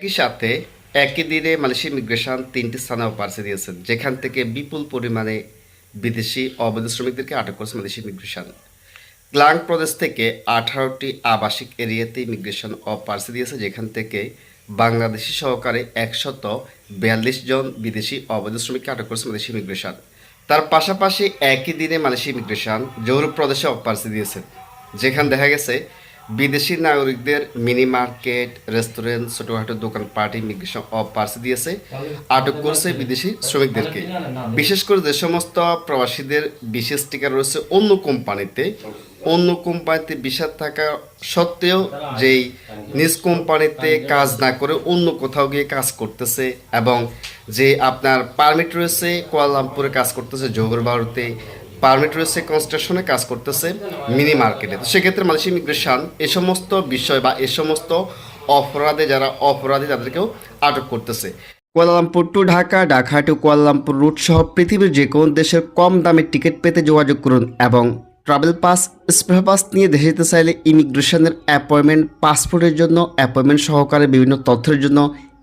একই সাথে একই দিনে মালয়েশিয়া ইমিগ্রেশন তিনটি স্থানে পার্সে দিয়েছেন, যেখান থেকে বিপুল পরিমাণে বিদেশি অবৈধ শ্রমিকদেরকে আটক করেছে মালয়েশিয়া ইমিগ্রেশন। ক্লাং প্রদেশ থেকে আঠারোটি আবাসিক এরিয়াতে ইমিগ্রেশন অফ পার্সে দিয়েছে, যেখান থেকে বাংলাদেশি সহকারে একশত বিয়াল্লিশ জন বিদেশি অবৈধ শ্রমিককে আটক করেছে মালয়েশিয়া ইমিগ্রেশন। তার পাশাপাশি একই দিনে মালয়েশিয়া ইমিগ্রেশন জহুর প্রদেশে অফ পার্সে দিয়েছে, যেখানে দেখা গেছে বিদেশি নাগরিকদের মিনি মার্কেট, রেস্টুরেন্ট, ছোটখাটো দোকান, পার্টি ইমিগ্রেশন অফ পার্সে দিয়েছে, আটক করছে বিদেশি শ্রমিকদেরকে। বিশেষ করে যে সমস্ত প্রবাসীদের বিশেষ টিকা রয়েছে অন্য কোম্পানিতে। অন্য কোম্পানিতে বিষয় থাকা সত্ত্বেও যেই নিজ কোম্পানিতে কাজ না করে অন্য কোথাও গিয়ে কাজ করতেছে এবং যে আপনার পারমিট রয়েছে কোয়ালামপুরে কাজ করতেছে জোহর ভারতে পারমিট রয়েছে কনস্ট্রাকশনে কাজ করতেছে মিনি মার্কেটে সেক্ষেত্রে মালয়েশিয়া ইমিগ্রেশন এ সমস্ত বিষয় বা এ সমস্ত অপরাধে যারা অপরাধী, তাদেরকেও আটক করতেছে। Kuala Lumpur to Dhaka Dhaka to Kuala Lumpur route সহ পৃথিবীর যে কোনো দেশের কম দামে টিকিট পেতে যোগাযোগ করুন এবং ট্রাভেল পাস স্পেশাল পাস নিয়ে দেশে যেতে চাইলে ইমিগ্রেশনের অ্যাপয়েন্টমেন্ট পাসপোর্টের জন্য অ্যাপয়েন্টমেন্ট সহকারে বিভিন্ন তথ্যের জন্য।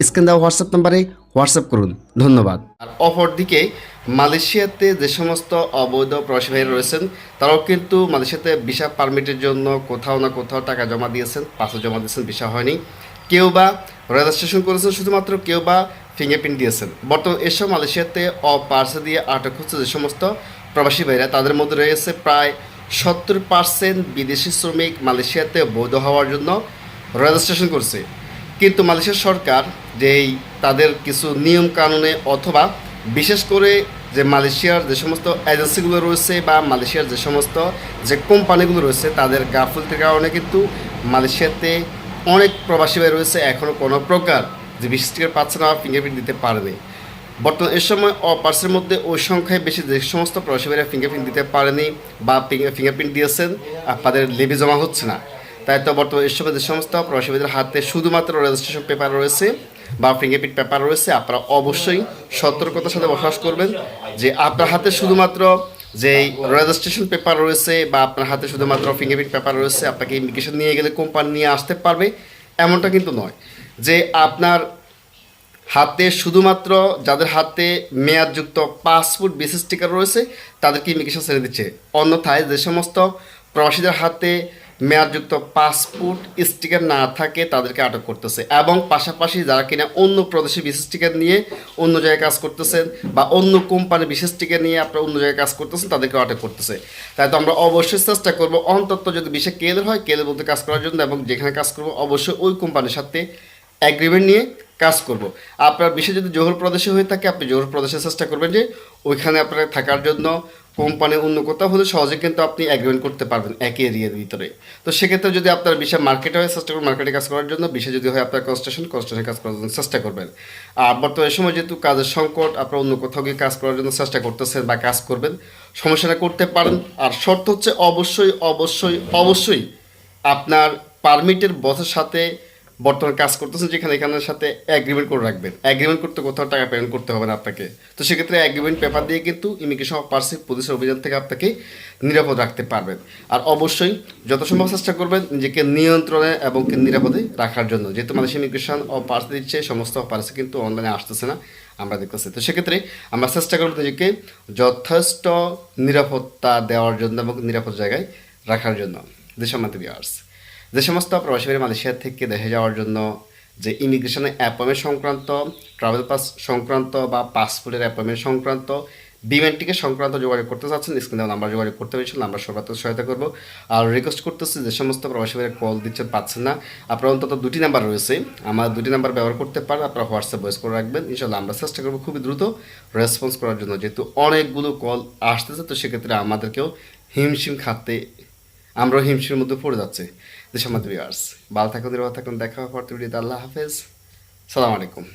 স্ক্রিন দেওয়া হোয়াটসঅ্যাপ নাম্বারে হোয়াটসঅ্যাপ করুন। ধন্যবাদ। আর অপরদিকে মালয়েশিয়াতে যে সমস্ত অবৈধ প্রবাসী ভাইরা রয়েছেন, তারাও কিন্তু মালয়েশিয়াতে ভিসা পারমিটের জন্য কোথাও না কোথাও টাকা জমা দিয়েছেন, পাসও জমা দিয়েছেন, ভিসা হয়নি। কেউ বা রেজিস্ট্রেশন করেছেন, শুধুমাত্র কেউ বা ফিঙ্গারপ্রিন্ট দিয়েছেন। বর্তমান এসব মালয়েশিয়াতে অপার্সে দিয়ে আটক হচ্ছে যে সমস্ত প্রবাসী ভাইরা। তাদের মধ্যে রয়েছে প্রায় সত্তর পার্সেন্ট বিদেশি শ্রমিক মালয়েশিয়াতে বৈধ হওয়ার জন্য রেজিস্ট্রেশন করছে। কিন্তু মালয়েশিয়ার সরকার যেই তাদের কিছু নিয়ম কানুনে অথবা বিশেষ করে যে মালয়েশিয়ার যে সমস্ত এজেন্সিগুলো রয়েছে বা মালয়েশিয়ার যে সমস্ত যে কোম্পানিগুলো রয়েছে, তাদের গাফলতির কারণে কিন্তু মালয়েশিয়াতে অনেক প্রবাসী ভাই রয়েছে এখনও কোনো প্রকার যে বিশেষ টিকার পাচ্ছে না ফিঙ্গারপ্রিন্ট দিতে পারেনি। বর্তমান এ সময় অপার্সের মধ্যে ওই সংখ্যায় বেশি যে সমস্ত প্রবাসী ভাইরা ফিঙ্গারপ্রিন্ট দিতে পারেনি বা ফিঙ্গারপ্রিন্ট দিয়েছেন আপনাদের লেবি জমা হচ্ছে না। তাই তো বর্তমানে এই সময় যে সমস্ত প্রবাসীদের হাতে শুধুমাত্র রেজিস্ট্রেশন পেপার রয়েছে বা ফিঙ্গারপ্রিন্ট পেপার রয়েছে। আপনারা অবশ্যই সতর্কতার সাথে বসবাস করবেন যে আপনার হাতে শুধুমাত্র যে রেজিস্ট্রেশন পেপার রয়েছে বা আপনার হাতে শুধুমাত্র ফিঙ্গারপ্রিন্ট পেপার রয়েছে, আপনাকে ইমিগ্রেশন নিয়ে গেলে কোম্পানি নিয়ে আসতে পারবে, এমনটা কিন্তু নয়। যে আপনার হাতে শুধুমাত্র যাদের হাতে মেয়াদযুক্ত পাসপোর্ট বিশেষ স্টিকার রয়েছে, তাদেরকে ইমিগ্রেশন ছেড়ে দিচ্ছে। অন্যথায় যে সমস্ত প্রবাসীদের হাতে মেয়াদযুক্ত পাসপোর্ট, স্টিকার না থাকে, তাদেরকে আটক করতেছে। এবং পাশাপাশি যারা কিনা অন্য প্রদেশে বিশেষ স্টিকার নিয়ে অন্য জায়গায় কাজ করতেছেন বা অন্য কোম্পানির বিশেষ স্টিকার নিয়ে আপনারা অন্য জায়গায় কাজ করতেছেন তাদেরকে আটক করতেছে। তাই তো আমরা অবশ্যই চেষ্টা করব, অন্তত যদি বিশেষ কেলের হয়, কেলের মধ্যে কাজ করার জন্য এবং যেখানে কাজ করব, অবশ্যই ওই কোম্পানির সাথে অ্যাগ্রিমেন্ট নিয়ে কাজ করব। আপনার বিশেষ যদি জোহর প্রদেশে হয়ে থাকে, আপনি জোহর প্রদেশে চেষ্টা করবেন যে ওইখানে আপনার থাকার জন্য কোম্পানি অন্য কোথাও হলে সহজে কিন্তু আপনি অ্যাগ্রিমেন্ট করতে পারবেন একই এরিয়ার ভিতরে। তো সেক্ষেত্রে যদি আপনার বিশাল মার্কেটে হয়, চেষ্টা করবেন মার্কেটে কাজ করার জন্য। বিশেষ যদি হয়, আপনার কনস্ট্রাকশন কনস্ট্রাকশন কাজ করার জন্য চেষ্টা করবেন। আর বর্তমানে সময় যেহেতু কাজের সংকট, আপনার অন্য কোথাও গিয়ে কাজ করার জন্য চেষ্টা করতেছেন বা কাজ করবেন সমস্যাটা করতে পারেন। আর শর্ত হচ্ছে অবশ্যই অবশ্যই অবশ্যই আপনার পারমিটের বসের সাথে বর্তমানে কাজ করতেছেন যেখানে এখানের সাথে অ্যাগ্রিমেন্ট করে রাখবেন। অ্যাগ্রিমেন্ট করতে কোথাও টাকা পেমেন্ট করতে হবে না আপনাকে। তো সেক্ষেত্রে অ্যাগ্রিমেন্ট পেপার দিয়ে কিন্তু ইমিগ্রেশন অফ পার্সিক পুলিশের অভিযান থেকে আপনাকে নিরাপদ রাখতে পারবেন। আর অবশ্যই যত সম্ভব চেষ্টা করবেন নিজেকে নিয়ন্ত্রণে এবং নিরাপদে রাখার জন্য। যেহেতু মালয়েশিয়া ইমিগ্রেশন অফ পার্স দিচ্ছে, সমস্ত পার্সি কিন্তু অনলাইনে আসতেছে না, আমরা দেখতেছি। তো সেক্ষেত্রে আমরা চেষ্টা করব নিজেকে যথেষ্ট নিরাপত্তা দেওয়ার জন্য এবং নিরাপদ জায়গায় রাখার জন্য। দেশমান্তি বিয়ার্স যে সমস্ত প্রবাসী মালয়েশিয়া থেকে দেশে যাওয়ার জন্য যে ইমিগ্রেশনের অ্যাপয়েন্টমেন্ট সংক্রান্ত ট্রাভেল পাস সংক্রান্ত বা পাসপোর্টের অ্যাপয়েন্টমেন্ট সংক্রান্ত বিমান টিকিট সংক্রান্ত যোগাযোগ করতে চাচ্ছেন স্ক্রিনে নাম্বার যোগাযোগ করতে পেরেছেন আমরা সর্বাত্মক সহায়তা করব। আর রিকোয়েস্ট করতেছি যে সমস্ত প্রবাসী ভাইয়ের কল দিচ্ছেন, পাচ্ছেন না, আপনার অন্তত দুটি নাম্বার রয়েছে। আমার দুটি নাম্বার ব্যবহার করতে পারেন, আপনারা হোয়াটসঅ্যাপ ভয়েস করে রাখবেন। ইনশাল্লাহ আমরা চেষ্টা করব খুবই দ্রুত রেসপন্স করার জন্য। যেহেতু অনেকগুলো কল আসতেছে, তো সেক্ষেত্রে আমাদেরকেও হিমশিম খাতে, আমরাও হিমশিমের মধ্যে পড়ে যাচ্ছে। দেশের মধ্যে বিয়ার্স ভালো থাকুন থাকুন দেখা হওয়ার পর তুমি আল্লাহ হাফেজ। সালাম আলাইকুম।